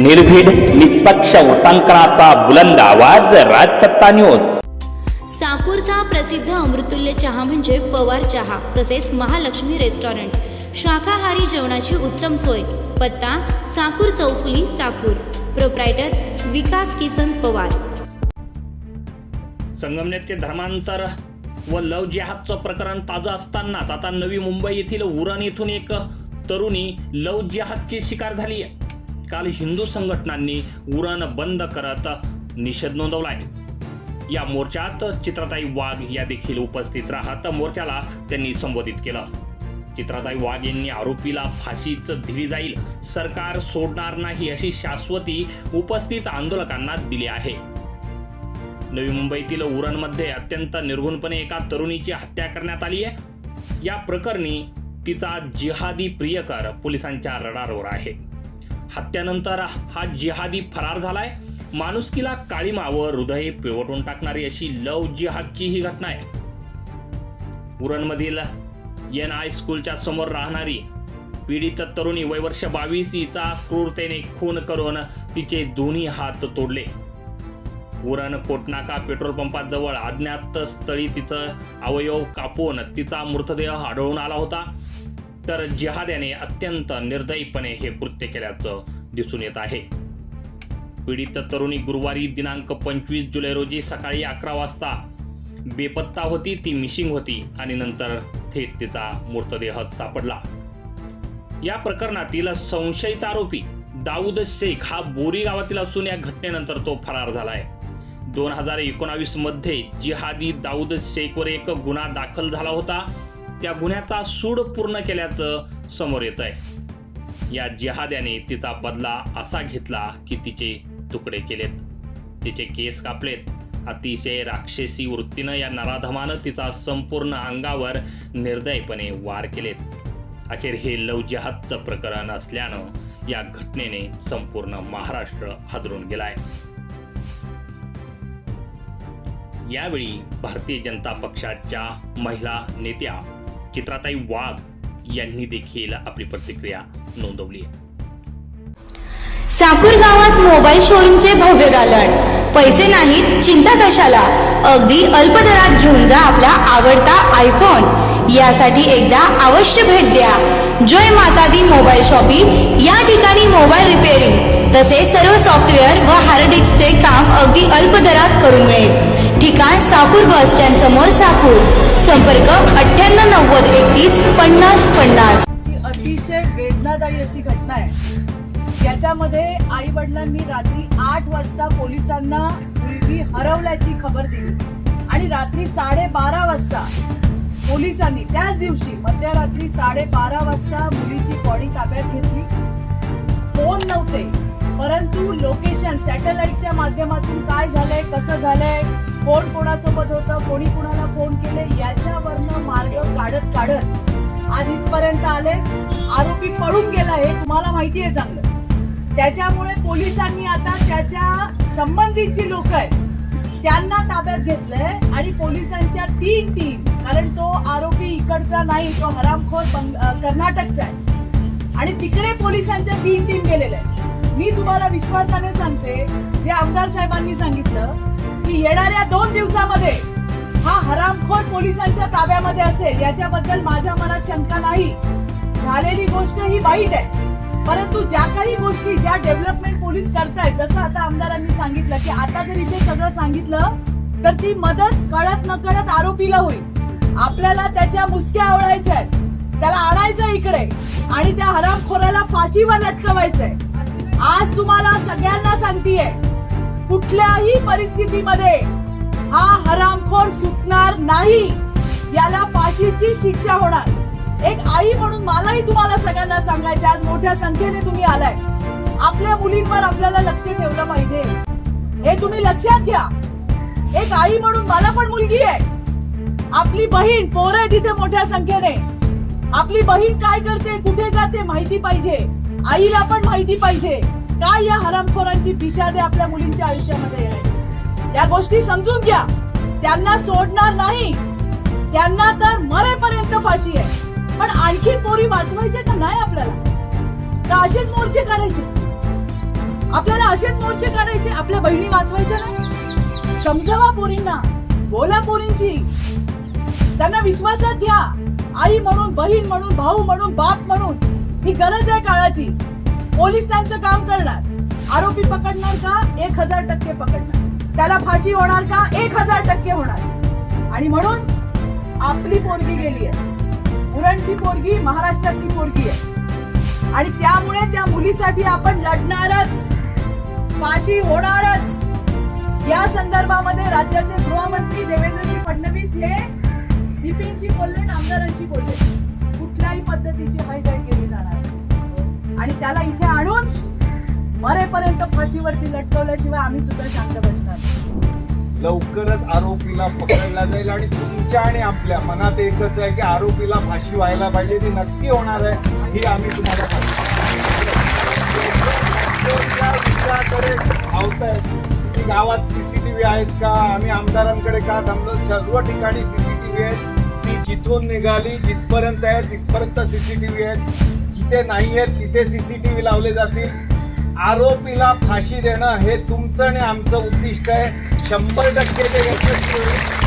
निर्भीड निष्पक्ष उटंकनाचा बुलंद आवाज राजसत्ता न्यूज साकूरचा प्रसिद्ध अमृतुल्य चहा म्हणजे पवार चहा तसेच महालक्ष्मी रेस्टॉरंट. शाकाहारी जेवणाची उत्तम सोय. पत्ता साकूर चौफुली साकूर. प्रोप्रायटर विकास किसन पवार. संगमनेरचे धर्मांतर व लव जिहादचं प्रकरण ताजं असतानाच आता नवी मुंबई येथील उरण येथून एक तरुणी लव जिहादची शिकार झाली आहे. काल हिंदू संघटनांनी उरण बंद करत निषेध नोंदवलाय या मोर्चात चित्रताई वाघ या देखील उपस्थित राहत मोर्चाला त्यांनी संबोधित केलं. चित्रताई वाघ यांनी आरोपीला फाशीच दिली जाईल. सरकार सोडणार नाही अशी शाश्वती उपस्थित आंदोलकांना दिली आहे. नवी मुंबईतील उरणमध्ये अत्यंत निर्घुणपणे एका तरुणीची हत्या करण्यात आली आहे. या प्रकरणी तिचा जिहादी प्रियकर पोलिसांच्या रडारवर आहे. हत्यानंतर हा जिहादी फरार झालाय. माणुसकीला काळीमा व हृदय पिवटून टाकणारी अशी लव जिहादची ही घटना आहे. उरणमधील एन आय स्कूलच्या समोर राहणारी पीडित तरुणी वयवर्ष बावीस हिचा क्रूरतेने खून करून तिचे दोन्ही हात तोडले. उरण कोटनाका पेट्रोल पंपाजवळ अज्ञात स्थळी तिचं अवयव कापून तिचा मृतदेह आढळून आला होता. तर जिहाद याने अत्यंत निर्दयीपणे हे कृत्य केल्याचं दिसून येत आहे. पीडित तरुणी गुरुवारी दिनांक पंचवीस जुलै रोजी सकाळी अकरा वाजता बेपत्ता होती ती मिशिंग होती आणि नंतर थेट तिचा मृतदेह सापडला. या प्रकरणातील संशयित आरोपी दाऊद शेख हा बोरी गावातील असून या घटनेनंतर तो फरार झालाय. दोन हजार एकोणावीसमध्ये जिहादी दाऊद शेखवर एक गुन्हा दाखल झाला होता. त्या गुन्ह्याचा सूड पूर्ण केल्याचं समोर येत आहे या जिहाद्याने तिचा बदला असा घेतला की तिचे तुकडे केलेत. तिचे केस कापलेत. अतिशय राक्षसी वृत्तीनं या नराधमानं तिचा संपूर्ण अंगावर निर्दयपणे वार केलेत. अखेर हे लव जिहादचं प्रकरण असल्यानं या घटनेने संपूर्ण महाराष्ट्र हादरून गेलाय. यावेळी भारतीय जनता पक्षाच्या महिला नेत्या चित्राताई वाघ यांनी देखील आपली प्रतिक्रिया नोंदवली आहे. साकूर गावात मोबाईल शोरूमचे भव्य दालन पैसे नाहीत चिंता कशाला? अगदी अल्प दरात घेऊन जा आपला आवडता आयफोन यासाठी एकदा अवश्य भेट द्या. जय माता दी मोबाईल शॉपिंग. या ठिकाणी मोबाईल रिपेअरिंग. तसेच सर्व सॉफ्टवेअर व हार्ड डिस्कचे काम अगदी अल्प दरात करून मिळेल. ठिकाण साकूर बस स्टँड समोर साकूर. संपर्क अठ्ठ्याण्णव नव्वद एकतीस पन्नास पन्नास. ही अतिशय वेदनादायी अशी घटना आहे. याच्यामध्ये आई वडिलांनी रात्री आठ वाजता पोलिसांना मुलगी हरवल्याची खबर दिली. आणि रात्री साडेबारा वाजता पोलिसांनी त्याच दिवशी मध्यरात्री साडेबारा वाजता मुलीची बॉडी ताब्यात घेतली. फोन नव्हते परंतु लोकेशन सॅटेलाइटच्या माध्यमातून काय झालंय कसं झालंय कोण कोणासोबत होतं कोणी कोणाला फोन केले याच्यावरनं मार्ग काढत काढत आज इथपर्यंत आले. आरोपी पळून गेला हे तुम्हाला माहिती आहे चांगलं. त्याच्यामुळे पोलिसांनी आता त्याच्या संबंधित जी लोक आहेत त्यांना ताब्यात घेतलंय आणि पोलिसांच्या तीन टीम कारण तो आरोपी इकडचा नाही तो हरामखोर बंग- कर्नाटकचा आहे. आणि तिकडे पोलिसांच्या तीन टीम गेलेल्या आहेत. मी तुम्हाला विश्वासाने सांगते जे आमदार साहेबांनी सांगितलं की येणाऱ्या दोन दिवसामध्ये हा हरामखोर पोलिसांच्या ताब्यामध्ये असेल याच्याबद्दल माझ्या मनात शंका नाही. झालेली गोष्ट ही वाईट आहे. परंतु ज्या काही गोष्टी ज्या डेव्हलपमेंट पोलीस करतायत जसं आता आमदारांनी सांगितलं की आता जर इथे सगळं सांगितलं तर ती मदत कळत न कळत आरोपीला होईल. आपल्याला त्याच्या मुसक्या आवडायच्या आहेत. त्याला आणायचं इकडे आणि त्या हरामखोराला फाशीवर लटकवायचंय. आज तुम्हाला सगळ्यांना सांगतीये कुठल्याही परिस्थितीमध्ये हा हरामखोर सुटणार नाही. याला फाशीची शिक्षा होणार. एक आई म्हणून मलाही तुम्हाला सगळ्यांना सांगायचं आज मोठ्या संख्येने तुम्ही आलाय. आपल्या मुलींवर आपल्याला लक्ष ठेवलं पाहिजे. हे तुम्ही लक्षात घ्या. एक आई म्हणून मला पण मुलगी आहे. आपली बहीण पोरं आहे तिथे मोठ्या संख्येने. आपली बहीण काय करते कुठे जाते माहिती पाहिजे. आईला पण माहिती पाहिजे. काय या हरामखोरांची पिशादे आपल्या मुलींच्या आयुष्यामध्ये आहे? या गोष्टी समजून घ्या. त्यांना सोडणार नाही. त्यांना तर मरेपर्यंत फाशी आहे. पण आणखी पोरी वाचवायच्या का नाही आपल्याला? का असेच मोर्चे काढायचे? आपल्याला असेच मोर्चे काढायचे? आपल्या बहिणी वाचवायच्या नाही? समजावा पोरींना. बोला पोरींची. त्यांना विश्वासात घ्या. आई म्हणून बहीण म्हणून भाऊ म्हणून बाप म्हणून. ही गरज आहे काळाची. पोलीस त्यांचं काम करणार. आरोपी पकडणार का? एक हजार टक्के पकडणार. त्याला फाशी होणार का? एक हजार टक्के होणार. आणि म्हणून आपली पोरगी गेली आहे. उरणची पोरगी महाराष्ट्रातली पोरगी आहे. आणि त्यामुळे त्या मुलीसाठी आपण लढणारच. फाशी होणारच. या संदर्भामध्ये राज्याचे गृहमंत्री देवेंद्रजी फडणवीस हे सीपींशी बोलले आमदारांशी बोलले. कुठल्याही पद्धतीची हयगय केली जाणार नाही. आणि त्याला इथे आणून मरेपर्यंत फाशीवरती लटकवल्याशिवाय आम्ही सुद्धा शांत बसणार. लवकरच आरोपीला पकडला जाईल आणि तुमच्या आणि आपल्या मनात एकच आहे की आरोपीला फाशी व्हायला पाहिजे ती नक्की होणार आहे ही आम्ही तुम्हाला विचाराकडे की गावात सीसीटीव्ही आहेत का? आम्ही आमदारांकडे का थांबलो? सर्व ठिकाणी सीसीटीव्ही आहेत. ती जिथून निघाली जिथपर्यंत आहे तिथपर्यंत सीसीटीव्ही आहेत. जिथे नाही आहेत तिथे सीसीटीव्ही लावले जातील. आरोपीला फाशी देणं हे तुमचं आणि आमचं उद्दिष्ट आहे. शंभर टक्के ते यशस्वी होईल.